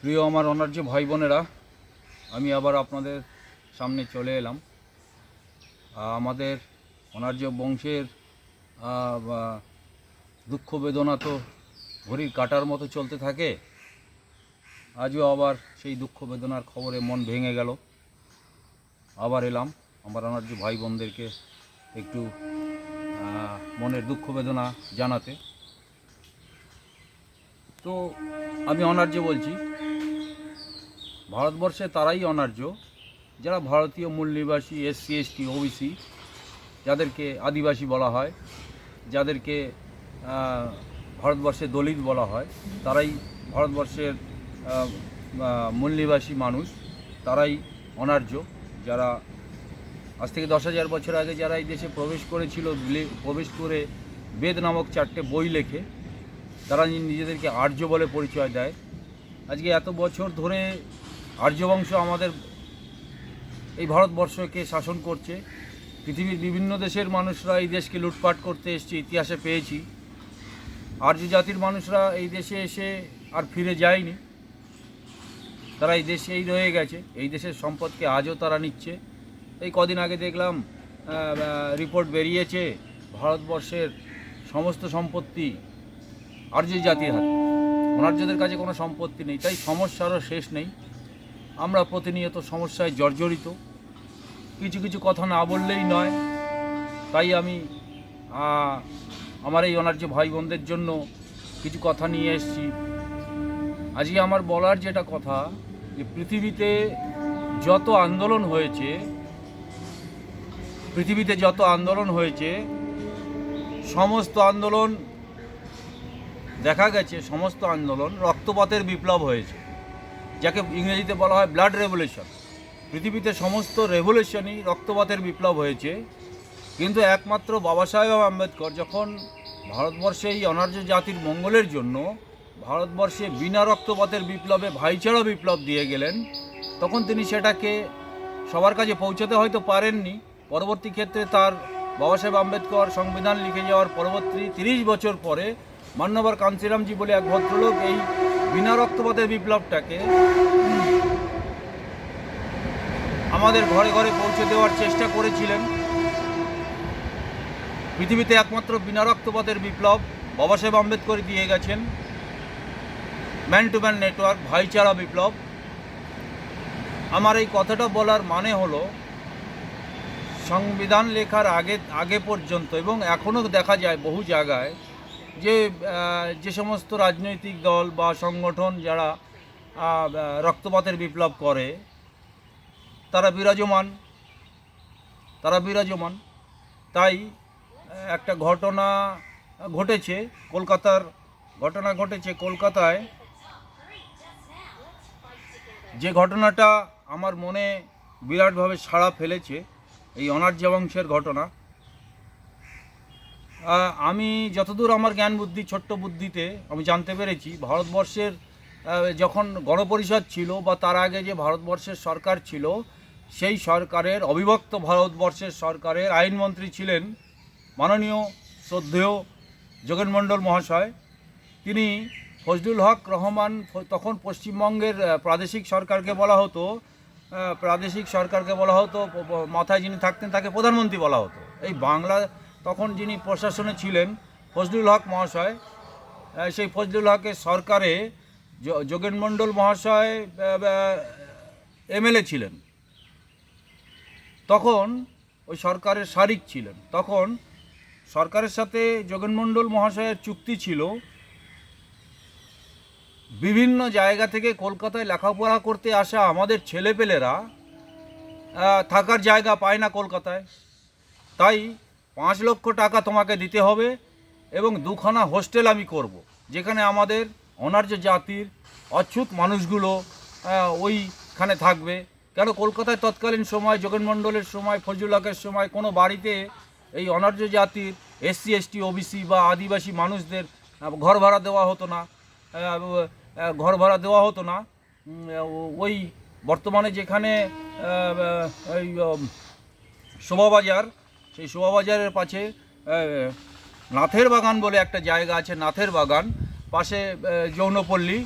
প্রিয় আমার অনার্য ভাই বোনেরা, আমি আবার আপনাদের সামনে চলে এলাম। আমাদের অনার্য বংশের দুঃখ বেদনা তো ঘড়ির কাটার মতো চলতে থাকে, আজও আবার সেই দুঃখ বেদনার খবরে মন ভেঙে গেল। আবার এলাম, আমার অনার্য ভাই বোনদেরকে একটু মনের দুঃখ বেদনা জানাতে। তো আমি অনার্য বলছি ভারতবর্ষে তারাই অনার্য। যারা ভারতীয় মূল নিবাসী এসসি, এসটি, ওবিসি, যাদেরকে আদিবাসী বলা হয়, যাদেরকে ভারতবর্ষে দলিত বলা হয়, তারাই ভারতবর্ষের মূল নিবাসী মানুষ, তারাই অনার্য। যারা আজ থেকে দশ হাজার বছর আগে যারা এই দেশে প্রবেশ করেছিল প্রবেশ করে বেদ নামক চারটে বই লেখে, তারা নিজেদেরকে আর্য বলে পরিচয় দেয়। আজকে এত বছর ধরে আর্যবংশ আমাদের এই ভারতবর্ষকে শাসন করছে। পৃথিবীর বিভিন্ন দেশের মানুষরা এই দেশকে লুটপাট করতে এসছে, ইতিহাসে পেয়েছি। আর্য জাতির মানুষরা এই দেশে এসে আর ফিরে যায়নি। তারা এই দেশেই রয়ে গেছে। এই দেশের সম্পদকে আজও তারা নিচ্ছে। এই কদিন আগে দেখলাম রিপোর্ট বেরিয়েছে ভারতবর্ষের সমস্ত সম্পত্তি আর্য জাতির হাতে। অনার্যদের কাছে কোনো সম্পত্তি নেই। তাই সমস্যারও শেষ নেই। আমরা প্রতিনিয়ত সমস্যায় জর্জরিত। কিছু কিছু কথা না বললেই নয়। তাই আমি আমার এই অনার্য ভাই বোনদের জন্য কিছু কথা নিয়ে এসেছি। আজকে আমার বলার যেটা কথা, যে পৃথিবীতে যত আন্দোলন হয়েছে, পৃথিবীতে যত আন্দোলন হয়েছে, সমস্ত আন্দোলন দেখা গেছে, সমস্ত আন্দোলন রক্তপাতের বিপ্লব হয়েছে। যাকে ইংরেজিতে বলা হয় ব্লাড রেভলিউশন পৃথিবীতে সমস্ত রেভলিউশনই রক্তপাতের বিপ্লব হয়েছে। কিন্তু একমাত্র বাবা সাহেব আম্বেদকর যখন ভারতবর্ষে এই অনার্য জাতির মঙ্গলের জন্য ভারতবর্ষে বিনা রক্তপাতের বিপ্লবে ভাইচারা বিপ্লব দিয়ে গেলেন, তখন তিনি সেটাকে সবার কাছে পৌঁছাতে হয়তো পারেননি। পরবর্তী ক্ষেত্রে তার বাবা সাহেব আম্বেদকর সংবিধান লিখে যাওয়ার পরবর্তী তিরিশ বছর পরে মান্যবর কাঞ্চিরামজি বলে এক ভদ্রলোক এই বিনা রক্তপাতের বিপ্লবটাকে আমাদের ঘরে ঘরে পৌঁছে দেওয়ার চেষ্টা করেছিলেন। পৃথিবীতে একমাত্র বিনা রক্তপাতের বিপ্লব বাবা সাহেব আম্বেদকর দিয়ে গেছেন। ম্যান টু ম্যান নেটওয়ার্ক ভাইচারা বিপ্লব। আমার এই কথাটা বলার মানে হলো, সংবিধান লেখার আগে আগে পর্যন্ত এবং এখনও দেখা যায় বহু জায়গায় যে যে সমস্ত রাজনৈতিক দল বা সংগঠন যারা রক্তপাতের বিপ্লব করে, তারা বিরাজমান তারা বিরাজমান। তাই একটা ঘটনা ঘটেছে কলকাতার, ঘটনা ঘটেছে কলকাতায়। যে ঘটনাটা আমার মনে বিরাটভাবে সাড়া ফেলেছে, এই অনার্য বংশের ঘটনা। আমি যতদূর আমার জ্ঞান বুদ্ধি, ছোট্ট বুদ্ধিতে আমি জানতে পেরেছি, ভারতবর্ষের যখন গণপরিষদ ছিল বা তার আগে যে ভারতবর্ষের সরকার ছিল, সেই সরকারের, অবিভক্ত ভারতবর্ষের সরকারের আইনমন্ত্রী ছিলেন মাননীয় শ্রদ্ধেয় যোগেনমণ্ডল মহাশয়। তিনি ফজলুল হক রহমান তখন পশ্চিমবঙ্গের প্রাদেশিক সরকারকে বলা হতো প্রাদেশিক সরকারকে বলা হতো, মাথায় যিনি থাকতেন তাকে প্রধানমন্ত্রী বলা হতো। এই বাংলা তখন যিনি প্রশাসনে ছিলেন ফজলুল হক মহাশয় সেই ফজলুল হকের সরকারে য- যোগেনমণ্ডল মহাশয় এমএলএ ছিলেন। তখন ওই সরকারের শারিক ছিলেন। তখন সরকারের সাথে যোগেনমণ্ডল মহাশয়ের চুক্তি ছিল বিভিন্ন জায়গা থেকে কলকাতায় লেখাপড়া করতে আসা আমাদের ছেলেপেলেরা থাকার জায়গা পায় না কলকাতায়। তাই পাঁচ লক্ষ টাকা তোমাকে দিতে হবে এবং দুখানা হোস্টেল আমি করব। যেখানে আমাদের অনার্য জাতির অচ্ছুত মানুষগুলো ওইখানে থাকবে। কেন কলকাতায় তৎকালীন সময় যোগেনমণ্ডলের সময়, ফজলুল হকের সময় কোনো বাড়িতে এই অনার্য জাতির এসসি এসটি ওবিসি বা আদিবাসী মানুষদের ঘর ভাড়া দেওয়া হতো না। ঘর ভাড়া দেওয়া হতো না। ওই বর্তমানে যেখানে ওই শোভাবাজার সেই শোভাবাজারের পাশে নাথের বাগান বলে একটা জায়গা আছে, নাথের বাগান। পাশে যৌনপল্লী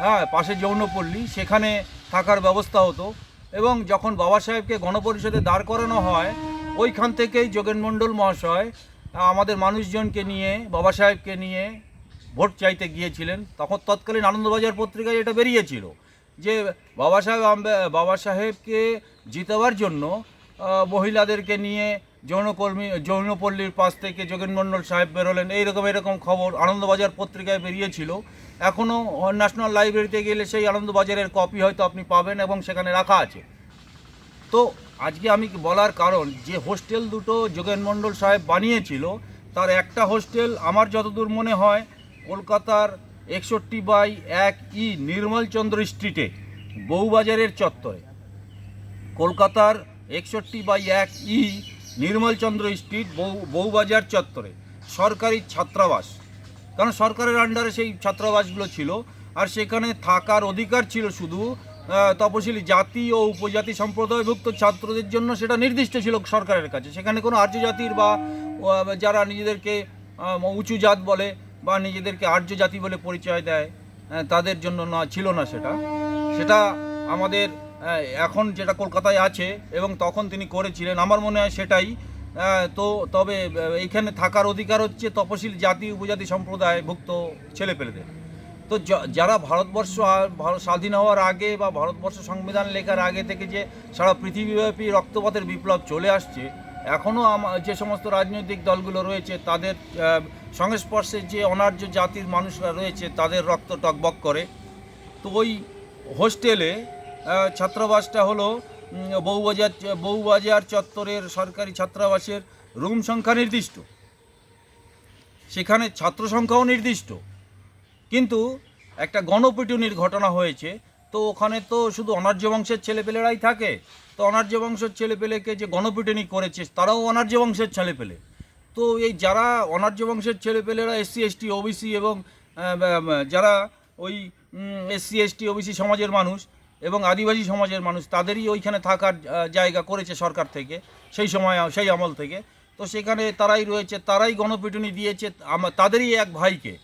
হ্যাঁ পাশে যৌনপল্লী, সেখানে থাকার ব্যবস্থা হতো। এবং যখন বাবা সাহেবকে গণপরিষদে দাঁড় করানো হয়, ওইখান থেকেই যোগেন মণ্ডল মহাশয়, আমাদের মানুষজনকে নিয়ে, বাবা সাহেবকে নিয়ে ভোট চাইতে গিয়েছিলেন। তখন তৎকালীন আনন্দবাজার পত্রিকায় এটা বেরিয়েছিল যে, বাবা সাহেব বাবা সাহেবকে জিতাবার জন্য মহিলাদেরকে নিয়ে যৌনকর্মী, যৌনপল্লীর পাশ থেকে যোগেন মণ্ডল সাহেব বেরোলেন। এইরকম এরকম খবর আনন্দবাজার পত্রিকায় বেরিয়েছিল। এখনও ন্যাশনাল লাইব্রেরিতে গেলে সেই আনন্দবাজারের কপি হয়তো আপনি পাবেন এবং সেখানে রাখা আছে। তো আজকে আমি বলার কারণ, যে হোস্টেল দুটো যোগেন মণ্ডল সাহেব বানিয়েছিল, তার একটা হোস্টেল আমার যতদূর মনে হয় কলকাতার একষট্টি বাই এক ই নির্মলচন্দ্র স্ট্রিটে, বউবাজারের চত্বরে। কলকাতার একষট্টি বাই এক ই নির্মলচন্দ্র স্ট্রিট বউ, বউবাজার চত্বরে, সরকারি ছাত্রাবাস। কারণ সরকারের আন্ডারে সেই ছাত্রাবাসগুলো ছিল, আর সেখানে থাকার অধিকার ছিল শুধু তপশিলি জাতি ও উপজাতি সম্প্রদায়ভুক্ত ছাত্রদের জন্য সেটা নির্দিষ্ট ছিল সরকারের কাছে। সেখানে কোনো আর্য জাতির বা যারা নিজেদেরকে উঁচু জাত বলে বা নিজেদেরকে আর্য জাতি বলে পরিচয় দেয় তাদের জন্য না, ছিল না সেটা। সেটা আমাদের এখন যেটা কলকাতায় আছে এবং তখন তিনি করেছিলেন আমার মনে হয় সেটাই। আহ, তো তবে এইখানে থাকার অধিকার হচ্ছে তপশিল জাতি উপজাতি সম্প্রদায় সম্প্রদায়ভুক্ত ছেলেপেলেদের। তো যারা ভারতবর্ষ ভারত স্বাধীন হওয়ার আগে বা ভারতবর্ষ সংবিধান লেখার আগে থেকে যে সারা পৃথিবীব্যাপী রক্তপাতের বিপ্লব চলে আসছে এখনও যে সমস্ত রাজনৈতিক দলগুলো রয়েছে তাদের সংস্পর্শে যে অনার্য জাতির মানুষরা রয়েছে তাদের রক্ত টকবক করে। তো ওই হোস্টেলে ছাত্রাবাসটা হলো বউবাজার বউবাজার চত্বরের সরকারি ছাত্রাবাসের রুম সংখ্যা নির্দিষ্ট। সেখানে ছাত্র সংখ্যাও নির্দিষ্ট। কিন্তু একটা গণপিটুনির ঘটনা হয়েছে, তো ওখানে তো শুধু অনার্য বংশের ছেলেপেলেরাই থাকে, তো অনার্য বংশের ছেলেপেলেকে যে গণপিটুনি করেছে, তারাও অনার্য বংশের ছেলেপেলে। তো এই যারা অনার্য বংশের ছেলেপেলেরা এসসি, এসটি, ওবিসি এবং যারা ওই এসসি, এসটি, ওবিসি সমাজের মানুষ এবং আদিবাসী সমাজের মানুষ তাদেরই ওইখানে থাকার জায়গা করেছে সরকার থেকে, সেই সময়, সেই আমল থেকে। তো সেখানে তারাই রয়েছে, তারাই গণপিটুনি দিয়েছে, আমা- তাদেরই এক ভাইকে।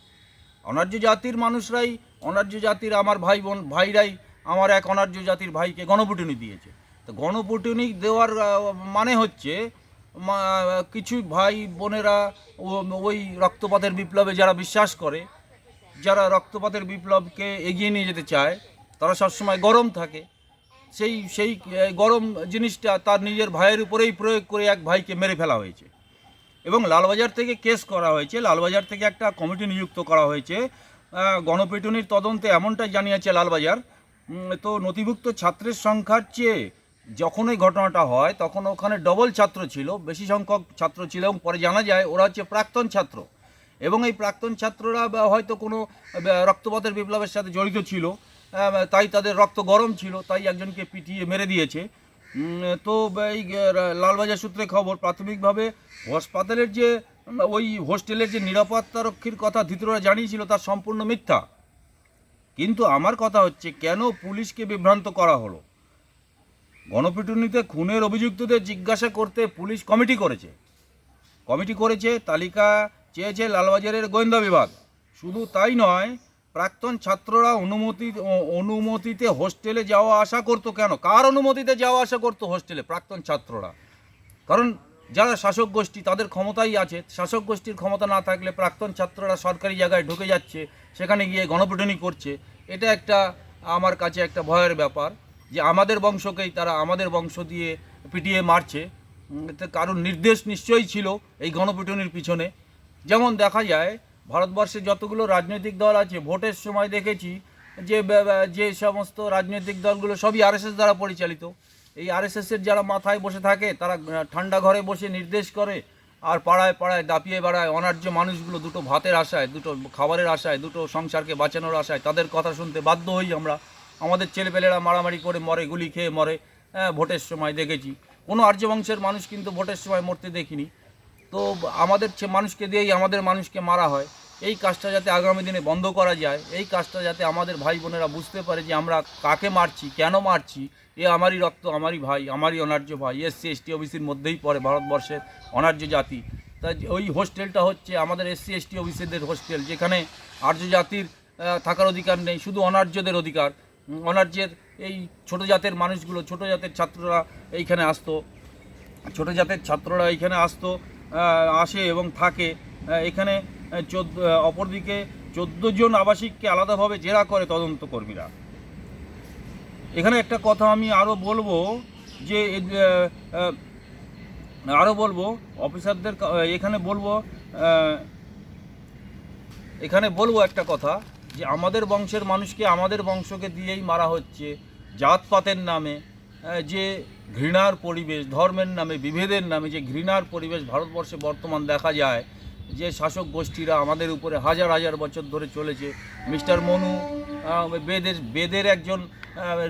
অনার্য জাতির মানুষরাই, অনার্য জাতির আমার ভাই বোন, ভাইরাই আমার এক অনার্য জাতির ভাইকে গণপিটুনি দিয়েছে। তো গণপিটুনি দেওয়ার মানে হচ্ছে কিছু ভাই বোনেরা ওই রক্তপাতের বিপ্লবে যারা বিশ্বাস করে, যারা রক্তপাতের বিপ্লবকে এগিয়ে নিয়ে যেতে চায় তারা সবসময় গরম থাকে। সেই সেই গরম জিনিসটা তার নিজের ভাইয়ের উপরেই প্রয়োগ করে এক ভাইকে মেরে ফেলা হয়েছে। এবং লালবাজার থেকে কেস করা হয়েছে। লালবাজার থেকে একটা কমিটি নিযুক্ত করা হয়েছে। গণপিটুনির তদন্তে এমনটাই জানিয়েছে লালবাজার। তো নথিভুক্ত ছাত্রের সংখ্যার চেয়ে যখন এই ঘটনাটা হয়, তখন ওখানে ডবল ছাত্র ছিল, বেশি সংখ্যক ছাত্র ছিল এবং পরে জানা যায় ওরা হচ্ছে প্রাক্তন ছাত্র। এবং এই প্রাক্তন ছাত্ররা হয়তো কোনো রক্তপাতের বিপ্লবের সাথে জড়িত ছিল। তাই তাদের রক্ত গরম ছিল, তাই একজনকে পিটিয়ে মেরে দিয়েছে। তো এই লালবাজার সূত্রে খবর, প্রাথমিকভাবে হাসপাতালের যে, ওই হোস্টেলের যে নিরাপত্তা রক্ষীর কথা ধৃতরা জানিয়েছিল, তার সম্পূর্ণ মিথ্যা। কিন্তু আমার কথা হচ্ছে, কেন পুলিশকে বিভ্রান্ত করা হলো? গণপিটুনিতে খুনের অভিযুক্তদের জিজ্ঞাসা করতে পুলিশ কমিটি করেছে। কমিটি করেছে, তালিকা চেয়েছে লালবাজারের গোয়েন্দা বিভাগ। শুধু তাই নয় প্রাক্তন ছাত্ররা অনুমতি অনুমতিতে হোস্টেলে যাওয়া আসা করতো কেন? কার অনুমতিতে যাওয়া আসা করতো হোস্টেলে প্রাক্তন ছাত্ররা? কারণ যারা শাসক গোষ্ঠী, তাদের ক্ষমতাই আছে। শাসক গোষ্ঠীর ক্ষমতা না থাকলে প্রাক্তন ছাত্ররা সরকারি জায়গায় ঢুকে যাচ্ছে, সেখানে গিয়ে গণপিটুনি করছে। এটা একটা আমার কাছে একটা ভয়ের ব্যাপার যে আমাদের বংশকেই তারা আমাদের বংশ দিয়ে পিটিয়ে মারছে। কারোর নির্দেশ নিশ্চয়ই ছিল এই গণপিটুনির পিছনে। যেমন দেখা যায় ভারতবর্ষে যতগুলো রাজনৈতিক দল আছে, ভোটের সময় দেখেছি যে যে সমস্ত রাজনৈতিক দলগুলো সবই আরএসএস দ্বারা পরিচালিত। এই আরএসএসের যারা মাথায় বসে থাকে, তারা ঠান্ডা ঘরে বসে নির্দেশ করে আর পাড়ায় পাড়ায়, দাপিয়ে বেড়ায় অনার্য মানুষগুলো দুটো ভাতের আশায়, দুটো খাবারের আশায়, দুটো সংসারকে বাঁচানোর আশায়, তাদের কথা শুনতে বাধ্য হই আমরা। আমাদের ছেলেপেলেরা মারামারি করে মরে, গুলি খেয়ে মরে ভোটের সময় দেখেছি। কোনো আর্য বংশের মানুষ কিন্তু ভোটের সময় মরতে দেখিনি। তো আমাদের মানুষকে দিয়েই আমাদের মানুষকে মারা হয়। এই কাজটা যাতে আগামী দিনে বন্ধ করা যায়, এই কাজটা যাতে আমাদের ভাই বোনেরা বুঝতে পারে যে আমরা কাকে মারছি, কেন মারছি, এ আমারই রক্ত, আমারই ভাই, আমারই অনার্য ভাই এসসি এসটি ওবিসির মধ্যেই পড়ে ভারতবর্ষের অনার্য জাতি। তাই ওই হোস্টেলটা হচ্ছে আমাদের এসসি এসটি ওবিসিদের হোস্টেল, যেখানে আর্য জাতির থাকার অধিকার নেই, শুধু অনার্যদের অধিকার। অনার্যের এই ছোট জাতের মানুষগুলো, ছোট জাতের ছাত্ররা এইখানে আসতো, ছোট জাতের ছাত্ররা এইখানে আসতো আসে এবং থাকে। এখানে চোদ্দ অপরদিকে চোদ্দ জন আবাসিককে আলাদাভাবে জেরা করে তদন্ত কর্মীরা। এখানে একটা কথা আমি আরও বলব যে আরও বলব, অফিসারদের এখানে বলব এখানে বলব একটা কথা যে, আমাদের বংশের মানুষকে আমাদের বংশকে দিয়েই মারা হচ্ছে। জাতপাতের নামে যে ঘৃণার পরিবেশ, ধর্মের নামে, বিভেদের নামে যে ঘৃণার পরিবেশ ভারতবর্ষে বর্তমান দেখা যায়, যে শাসক গোষ্ঠীরা আমাদের উপরে হাজার হাজার বছর ধরে চলেছে। মিস্টার মনু বেদের বেদের একজন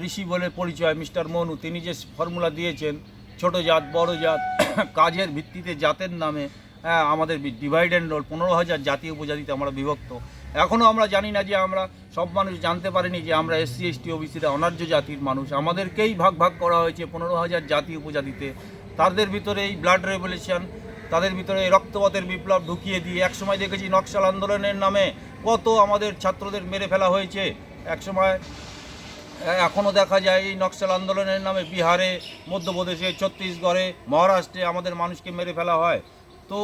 ঋষি বলে পরিচয় মিস্টার মনু। তিনি যে ফর্মুলা দিয়েছেন, ছোট জাত, বড় জাত, কাজের ভিত্তিতে জাতের নামে হ্যাঁ আমাদের ডিভাইড অ্যান্ড রোল পনেরো হাজার জাতি উপজাতিতে আমরা বিভক্ত। এখনও আমরা জানি না যে আমরা, সব মানুষ জানতে পারিনি যে আমরা এসসি এসটি ওবিসিরা অনার্য জাতির মানুষ। আমাদেরকেই ভাগ ভাগ করা হয়েছে পনেরো হাজার জাতি উপজাতিতে। তাদের ভিতরে এই ব্লাড রেভলিউশন তাদের ভিতরে এই রক্তপাতের বিপ্লব ঢুকিয়ে দিয়ে একসময় দেখেছি নকশাল আন্দোলনের নামে কত আমাদের ছাত্রদের মেরে ফেলা হয়েছে। একসময় এখনও দেখা যায় এই নকশাল আন্দোলনের নামে বিহারে, মধ্যপ্রদেশে, ছত্তিশগড়ে, মহারাষ্ট্রে আমাদের মানুষকে মেরে ফেলা হয়। তো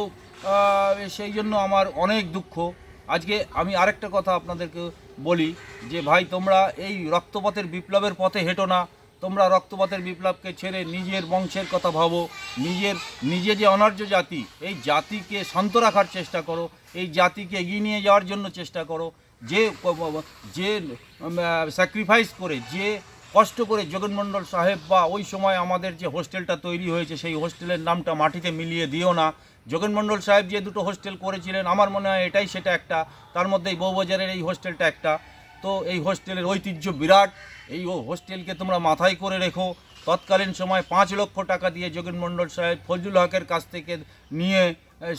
সেই জন্য আমার অনেক দুঃখ। আজকে আমি আরেকটা কথা আপনাদেরকে বলি, যে ভাই, তোমরা এই রক্তপাতের বিপ্লবের পথে হেঁটো না। তোমরা রক্তপাতের বিপ্লবকে ছেড়ে নিজের বংশের কথা ভাবো, নিজের, নিজে যে অনার্য জাতি, এই জাতিকে শান্ত রাখার চেষ্টা করো, এই জাতিকে এগিয়ে নিয়ে যাওয়ার জন্য চেষ্টা করো। যে যে স্যাক্রিফাইস করে, যে কষ্ট করে জগন্মণ্ডল সাহেব বা ওই সময় আমাদের যে হোস্টেলটা তৈরি হয়েছে, সেই হোস্টেলের নামটা মাটিতে মিলিয়ে দিও না। জগন্মণ্ডল সাহেব যে দুটো হোস্টেল করেছিলেন, আমার মনে হয় এটাই সেটা একটা। তার মধ্যে এই বউবাজারের এই হোস্টেলটা একটা। তো এই হোস্টেলের ঐতিহ্য বিরাট। এই ও হোস্টেলকে তোমরা মাথায় করে রেখো। তৎকালীন সময় পাঁচ লক্ষ টাকা দিয়ে জগন্মণ্ডল সাহেব ফজলুল হকের কাছ থেকে নিয়ে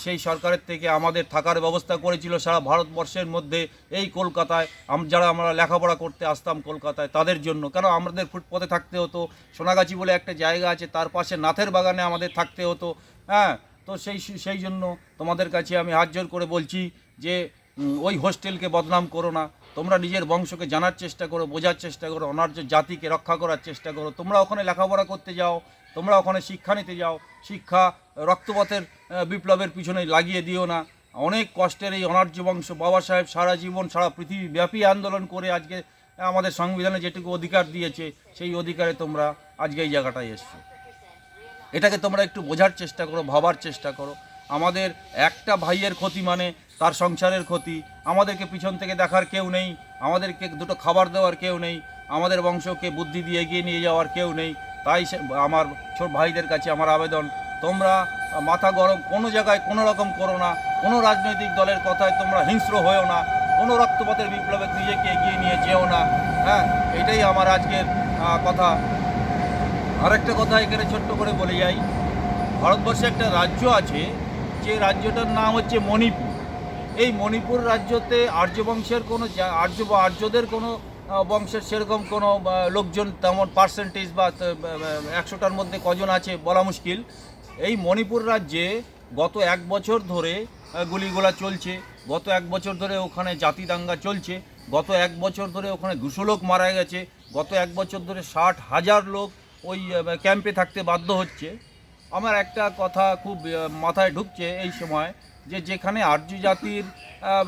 সেই সরকারের থেকে আমাদের থাকার ব্যবস্থা করেছিল সারা ভারতবর্ষের মধ্যে এই কলকাতায়। যারা আমরা লেখাপড়া করতে আসতাম কলকাতায়, তাদের জন্য। কেন আমাদের ফুটপথে থাকতে হতো? সোনাগাছি বলে একটা জায়গা আছে, তার পাশে নাথের বাগানে আমাদের থাকতে হতো। হ্যাঁ তো সেই সেই জন্য তোমাদের কাছে আমি হাত জোর করে বলছি যে ওই হোস্টেলকে বদনাম করো না। তোমরা নিজের বংশকে জানার চেষ্টা করো, বোঝার চেষ্টা করো, অনার্য জাতিকে রক্ষা করার চেষ্টা করো। তোমরা ওখানে লেখাপড়া করতে যাও, তোমরা ওখানে শিক্ষা নিতে যাও, শিক্ষা রক্তপথের বিপ্লবের পিছনে লাগিয়ে দিও না। অনেক কষ্টের এই অনার্য বংশ, বাবা সাহেব সারা জীবন, সারা পৃথিবীব্যাপী আন্দোলন করে আজকে আমাদের সংবিধানে যেটুকু অধিকার দিয়েছে, সেই অধিকারে তোমরা আজকে এই জায়গাটায় এসছো। এটাকে তোমরা একটু বোঝার চেষ্টা করো, ভাবার চেষ্টা করো। আমাদের একটা ভাইয়ের ক্ষতি মানে তার সংসারের ক্ষতি। আমাদেরকে পিছন থেকে দেখার কেউ নেই, আমাদেরকে দুটো খাবার দেওয়ার কেউ নেই, আমাদের বংশকে বুদ্ধি দিয়ে এগিয়ে নিয়ে যাওয়ার কেউ নেই। তাই আমার ছোট ভাইদের কাছে আমার আবেদন, তোমরা মাথা গরম কোনো জায়গায় কোনো রকম করো না, কোনো রাজনৈতিক দলের কথায় তোমরা হিংস্র হয়েও না, কোনো রক্তপাতের বিপ্লবে নিজেকে এগিয়ে নিয়ে যেও না। হ্যাঁ এটাই আমার আজকের কথা। আরেকটা কথা এখানে ছোট্ট করে বলে যাই। ভারতবর্ষে একটা রাজ্য আছে, যে রাজ্যটার নাম হচ্ছে মণিপুর। এই মণিপুর রাজ্যতে আর্য বংশের কোনো আর্য বা আর্যদের কোনো বংশের সেরকম কোনো লোকজন তেমন পার্সেন্টেজ বা একশোটার মধ্যে কজন আছে বলা মুশকিল। এই মণিপুর রাজ্যে গত এক বছর ধরে গুলিগোলা চলছে। গত এক বছর ধরে ওখানে জাতি দাঙ্গা চলছে। গত এক বছর ধরে ওখানে দুশো লোক মারা গেছে। গত এক বছর ধরে ষাট হাজার লোক ওই ক্যাম্পে থাকতে বাধ্য হচ্ছে। আমার একটা কথা খুব মাথায় ঢুকছে এই সময় যে যেখানে আর্য জাতির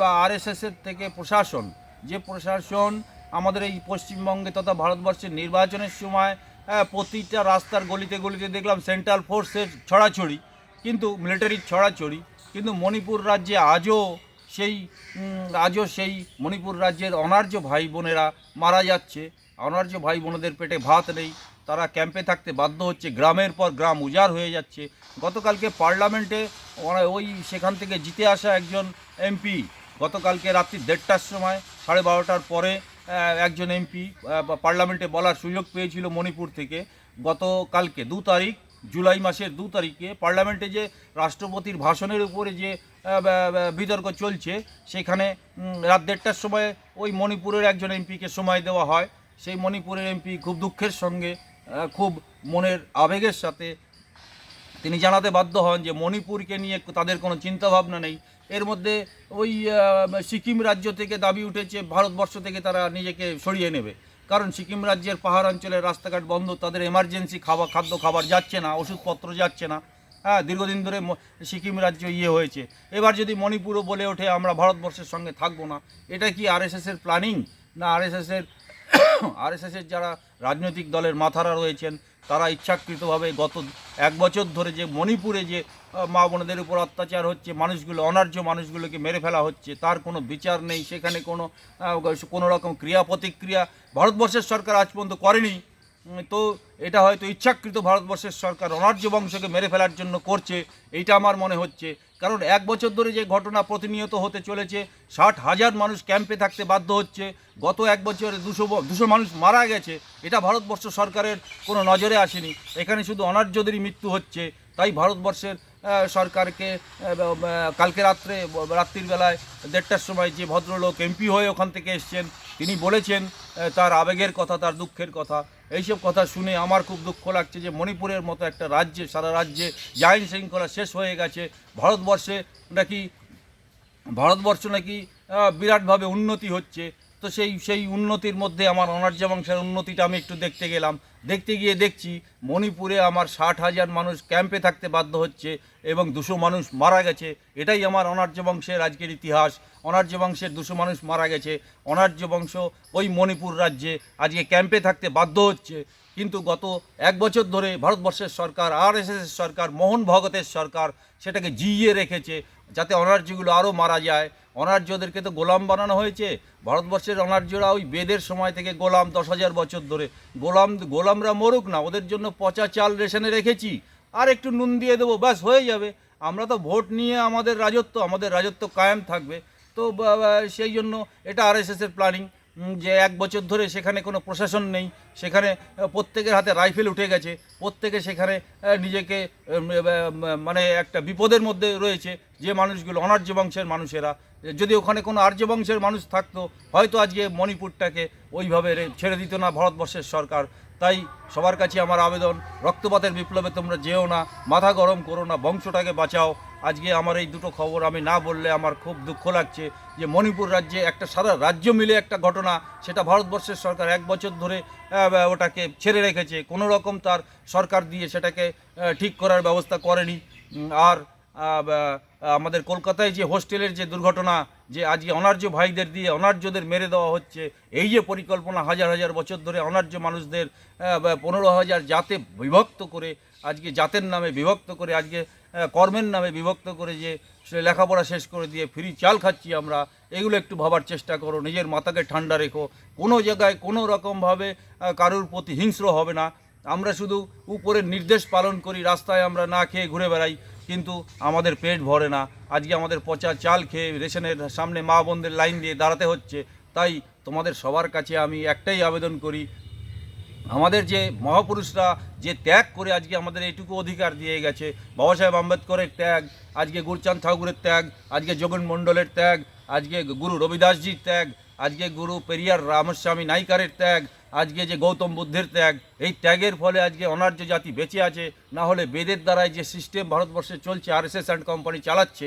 বা আরএসএসের থেকে প্রশাসন, যে প্রশাসন আমাদের এই পশ্চিমবঙ্গে তথা ভারতবর্ষের নির্বাচনের সময় প্রতিটা রাস্তার গলিতে গলিতে দেখলাম সেন্ট্রাল ফোর্সের ছড়াছড়ি, কিন্তু মিলিটারির ছড়াছড়ি, কিন্তু মণিপুর রাজ্যে আজও সেই আজও সেই মণিপুর রাজ্যের অনার্য ভাই বোনেরা মারা যাচ্ছে। অনার্য ভাই বোনেদের পেটে ভাত নেই। তারা ক্যাম্পে থাকতে বাধ্য হচ্ছে। গ্রামের পর গ্রাম উজাড় হয়ে যাচ্ছে। গতকালকে পার্লামেন্টে ওই সেখান থেকে জিতে আসা একজন এমপি, গতকালকে রাত্রি দেড়টার সময়, সাড়ে বারোটার পরে একজন এমপি পার্লামেন্টে বলার সুযোগ পেয়েছিল মণিপুর থেকে। গতকালকে দু তারিখ, জুলাই মাসের দু তারিখে পার্লামেন্টে যে রাষ্ট্রপতির ভাষণের উপরে যে বিতর্ক চলছে, সেখানে রাত দেড়টার সময় ওই মণিপুরের একজন এমপিকে সময় দেওয়া হয়। সেই মণিপুরের এমপি খুব দুঃখের সঙ্গে খুব মনের আবেগের সাথে তিনি জানাতে বাধ্য হন যে মণিপুরকে নিয়ে তাদের কোনো চিন্তাভাবনা নেই। এর মধ্যে ওই সিকিম রাজ্য থেকে দাবি উঠেছে, ভারতবর্ষ থেকে তারা নিজেকে সরিয়ে নেবে। কারণ সিকিম রাজ্যের পাহাড় অঞ্চলের রাস্তাঘাট বন্ধ, তাদের এমার্জেন্সি খাবার খাদ্য খাবার যাচ্ছে না, ওষুধপত্র যাচ্ছে না। হ্যাঁ দীর্ঘদিন ধরে সিকিম রাজ্য ইয়ে হয়েছে। এবার যদি মণিপুরও বলে ওঠে, আমরা ভারতবর্ষের সঙ্গে থাকব না, এটা কি আরএসএসের প্ল্যানিং না আরএসএসের আরএসএসের যারা রাজনৈতিক দলের মাথারা রয়েছেন, তারা ইচ্ছাকৃতভাবে গত এক বছর ধরে যে মণিপুরে যে মা বোনদের উপর অত্যাচার হচ্ছে, মানুষগুলো, অনার্য মানুষগুলোকে মেরে ফেলা হচ্ছে, তার কোনো বিচার নেই, সেখানে কোনো কোনো রকম ক্রিয়া প্রতিক্রিয়া ভারতবর্ষের সরকার আজ পর্যন্ত করেনি। তো এটা হয়তো ইচ্ছাকৃত ভারতবর্ষের সরকার অনার্য বংশকে মেরে ফেলার জন্য করছে, এইটা আমার মনে হচ্ছে। কারণ এক বছর ধরে যে ঘটনা প্রতিনিয়ত হতে চলেছে, ষাট হাজার মানুষ ক্যাম্পে থাকতে বাধ্য হচ্ছে, গত এক বছরে দুশো দুশো মানুষ মারা গেছে, এটা ভারতবর্ষ সরকারের কোনো নজরে আসেনি। এখানে শুধু অনার্যদেরই মৃত্যু হচ্ছে, তাই ভারতবর্ষের সরকারকে কালকে রাত্রে রাত্রির বেলায় দেড়টার সময় যে ভদ্রলোক এমপি হয়ে ওখান থেকে এসছেন তিনি বলেছেন তার আবেগের কথা, তার দুঃখের কথা। এইসব কথা শুনে আমার খুব দুঃখ লাগছে যে মণিপুরের মতো একটা রাজ্যে, সারা রাজ্যে যে শৃঙ্খলা শেষ হয়ে গেছে। ভারতবর্ষে নাকি, ভারতবর্ষ নাকি বিরাটভাবে উন্নতি হচ্ছে। তো সেই সেই উন্নতির মধ্যে, আমার অনার্য বংশের উন্নতিটা আমি একটু দেখতে গেলাম। দেখতে গিয়ে দেখছি মণিপুরে আমার ষাট হাজার মানুষ ক্যাম্পে থাকতে বাধ্য হচ্ছে এবং দুশো মানুষ মারা গেছে। এটাই আমার অনার্য বংশের আজকের ইতিহাস। অনার্য বংশের দুশো মানুষ মারা গেছে। অনার্য বংশ ওই মণিপুর রাজ্যে আজকে ক্যাম্পে থাকতে বাধ্য হচ্ছে। কিন্তু গত এক বছর ধরে ভারতবর্ষের সরকার আরএসএস সরকার, মোহন ভগতের সরকার সেটাকে জিইয়ে রেখেছে। যাতে অনার্যগুলো আরও মারা যায়। অনার্যদেরকে তো গোলাম বানানো হয়েছে। ভারতবর্ষের অনার্যরা ওই বেদের সময় থেকে গোলাম দশ হাজার বছর ধরে। গোলাম, গোলামরা মরুক না, ওদের জন্য পচা চাল রেশনে রেখেছি। আর একটু নুন দিয়ে দেবো, ব্যাস, হয়ে যাবে। আমরা তো ভোট নিয়ে আমাদের রাজত্ব আমাদের রাজত্ব কায়েম থাকবে। তো সেই জন্য এটা আরএসএসের প্ল্যানিং যে এক বছর ধরে সেখানে কোনো প্রশাসন নেই, সেখানে প্রত্যেকের হাতে রাইফেল উঠে গেছে, প্রত্যেকে সেখানে নিজেকে মানে একটা বিপদের মধ্যে রয়েছে, যে মানুষগুলো অনার্য বংশের মানুষেরা, যদি ওখানে কোনো আর্য বংশের মানুষ থাকতো, হয়তো আজকে মণিপুরটাকে ওইভাবে ছেড়ে দিত না ভারতবর্ষের সরকার। তাই সবার কাছে আমার আবেদন, রক্তপাতের বিপ্লবে তোমরা যেও না, মাথা গরম করো না, বংশটাকে বাঁচাও। আজকে আমার এই দুটো খবর আমি না বললে আমার খুব দুঃখ লাগছে যে মণিপুর রাজ্যে একটা সারা রাজ্য মিলে একটা ঘটনা, সেটা ভারতবর্ষের সরকার এক বছর ধরে ওটাকে ছেড়ে রেখেছে। কোনো রকম তার সরকার দিয়ে সেটাকে ঠিক করার ব্যবস্থা করেনি। আর আমাদের কলকাতায় যে হোস্টেলের যে দুর্ঘটনা যে আজকে অনার্য ভাইদের দিয়ে অনার্যদের মেরে দেওয়া হচ্ছে, এই যে পরিকল্পনা হাজার হাজার বছর ধরে অনার্য মানুষদের পনেরো হাজার জাতে বিভক্ত করে, আজকে জাতের নামে বিভক্ত করে, আজকে কর্মের নামে বিভক্ত করে যে সে লেখাপড়া শেষ করে দিয়ে ফ্রি চাল খাচ্ছি আমরা, এগুলো একটু ভাবার চেষ্টা করো, নিজের মাথাকে ঠান্ডা রেখো। কোনো জায়গায় কোনো রকমভাবে কারোর প্রতি হিংস্র হবে না। আমরা শুধু উপরের নির্দেশ পালন করি, রাস্তায় আমরা না খেয়ে ঘুরে বেড়াই। কিন্তু আমাদের পেট ভরে না। আজকে আমাদের পচা চাল খেয়ে রেশনের সামনে মা বোনদের লাইন দিয়ে দাঁড়াতে হচ্ছে। তাই তোমাদের সবার কাছে আমি একটাই আবেদন করি, আমাদের যে মহাপুরুষরা যে ত্যাগ করে আজকে আমাদের এইটুকু অধিকার দিয়ে গেছে, বাবা সাহেব আম্বেদকরের ত্যাগ, আজকে গুরচাঁদ ঠাকুরের ত্যাগ, আজকে যোগন মণ্ডলের ত্যাগ, আজকে গুরু রবিদাসজির ত্যাগ, আজকে গুরু পেরিয়ার রামস্বামী নাইকারের ত্যাগ আজকে যে গৌতম বুদ্ধের ত্যাগ, এই ত্যাগের ফলে আজকে অনার্য জাতি বেঁচে আছে, না হলে বেদের দ্বারাই যে সিস্টেম ভারতবর্ষে চলছে R S S and company চালাচ্ছে,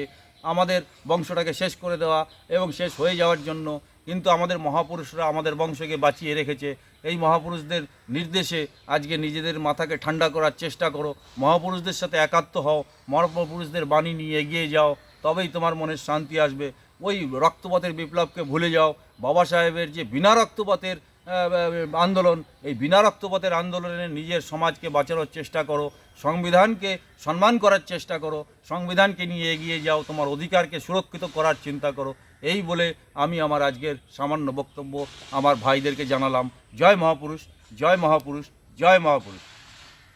আমাদের বংশটাকে শেষ করে দেওয়া এবং শেষ হয়ে যাওয়ার জন্য কিন্তু আমাদের মহাপুরুষরা আমাদের বংশকে বাঁচিয়ে রেখেছে। এই মহাপুরুষদের নির্দেশে আজকে নিজেদের মাথাকে ঠান্ডা করার চেষ্টা করো। মহাপুরুষদের সাথে একাত্ম হও, মহাপুরুষদের বাণী নিয়ে এগিয়ে যাও, তবেই তোমার মনের শান্তি আসবে। ওই রক্তপাতের বিপ্লবকে ভুলে যাও। বাবা সাহেবের যে বিনা রক্তপাতের আন্দোলন, এই বিনা রক্তপাতের আন্দোলনে নিজের সমাজকে বাঁচানোর চেষ্টা করো, সংবিধানকে সম্মান করার চেষ্টা করো, সংবিধানকে নিয়ে এগিয়ে যাও, তোমার অধিকারকে সুরক্ষিত করার চিন্তা করো। এই বলে আমি আমার আজকের সামান্য বক্তব্য আমার ভাইদেরকে জানালাম। জয় মহাপুরুষ জয় মহাপুরুষ জয় মহাপুরুষ।